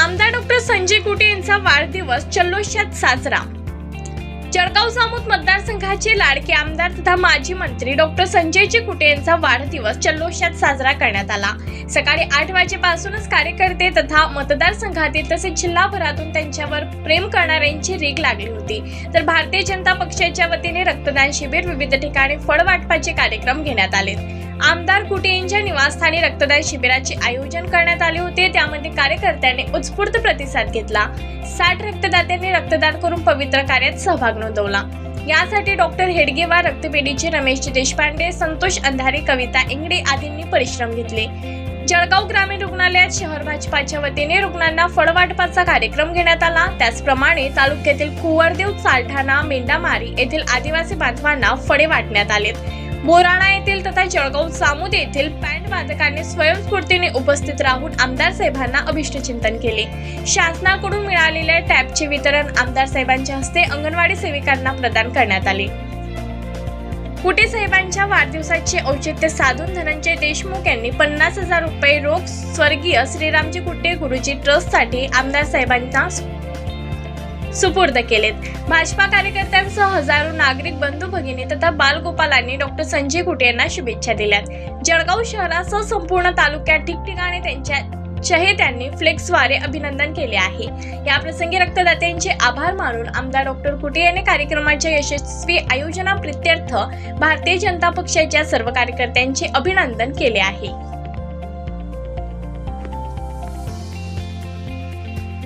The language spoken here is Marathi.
आमदार डॉक्टर संजय कुटे यांचा वाढदिवस जल्लोषात साजरा. जळगाव जामोद मतदारसंघाचे लाडके आमदार तथा माजी मंत्री डॉक्टर संजयजी कुटे यांचा वाढदिवस जल्लोषात साजरा करण्यात आला. सकाळी आठ वाजेपासूनच कार्यकर्ते तथा मतदारसंघातील तसेच जिल्हाभरातून त्यांच्यावर प्रेम करणाऱ्यांची रीग लागली होती. तर भारतीय जनता पक्षाच्या वतीने रक्तदान शिबिर विविध ठिकाणी फळ वाटपाचे कार्यक्रम घेण्यात आले आमदार कुटे यांच्या निवासस्थानी रक्तदान शिबिराचे आयोजन करण्यात आले होते. त्यामध्ये कार्यकर्त्यांनी उत्स्फूर्त प्रतिसाद घेतला. साठ रक्तदात्यांनी रक्तदान करून पवित्र कार्यात सहभाग नोंदवला. यासाठी डॉक्टर हेडगेवार रक्तपेढीचे रमेश देशपांडे संतोष अंधारे कविता इंगडे आदींनी परिश्रम घेतले. जळगाव ग्रामीण रुग्णालयात शहर भाजपाच्या वतीने रुग्णांना फळवाटपाचा कार्यक्रम घेण्यात आला. त्याचप्रमाणे तालुक्यातील कुवरदेव चालठाणा मेंढामारी येथील आदिवासी बांधवांना फळे वाटण्यात आलेत. बोराणा येथील तथा जळगाव सामुद येथील पॅन्ट वादकांनी स्वयंस्फूर्तीने उपस्थित राहून आमदार साहेबांना अभिष्टचिंतन केले. शासनाकडून मिळालेल्या टॅबचे वितरण आमदार साहेबांच्या हस्ते अंगणवाडी सेविकांना प्रदान करण्यात आले. कुटे साहेबांच्या वाढदिवसाचे औचित्य साधून धनंजय देशमुख यांनी पन्नास हजार रुपये रोख स्वर्गीय श्रीरामजी कुटे गुरुजी ट्रस्टसाठी आमदार साहेबांना सुपूर्द केलेत. भाजपा कार्यकर्त्यांसह हजारो नागरिक बंधू भगिनी तथा बालगोपालांनी डॉक्टर संजय कुटे यांना शुभेच्छा दिल्यात. जळगाव शहरासह संपूर्ण तालुक्यात ठिकठिकाणी त्यांच्या चहेत्यांनी फ्लेक्सद्वारे अभिनंदन केले आहे. या प्रसंगी रक्तदात्यांचे आभार मानून आमदार डॉक्टर कुटे यांनी कार्यक्रमाच्या यशस्वी आयोजना प्रत्यर्थ भारतीय जनता पक्षाच्या सर्व कार्यकर्त्यांचे अभिनंदन केले आहे.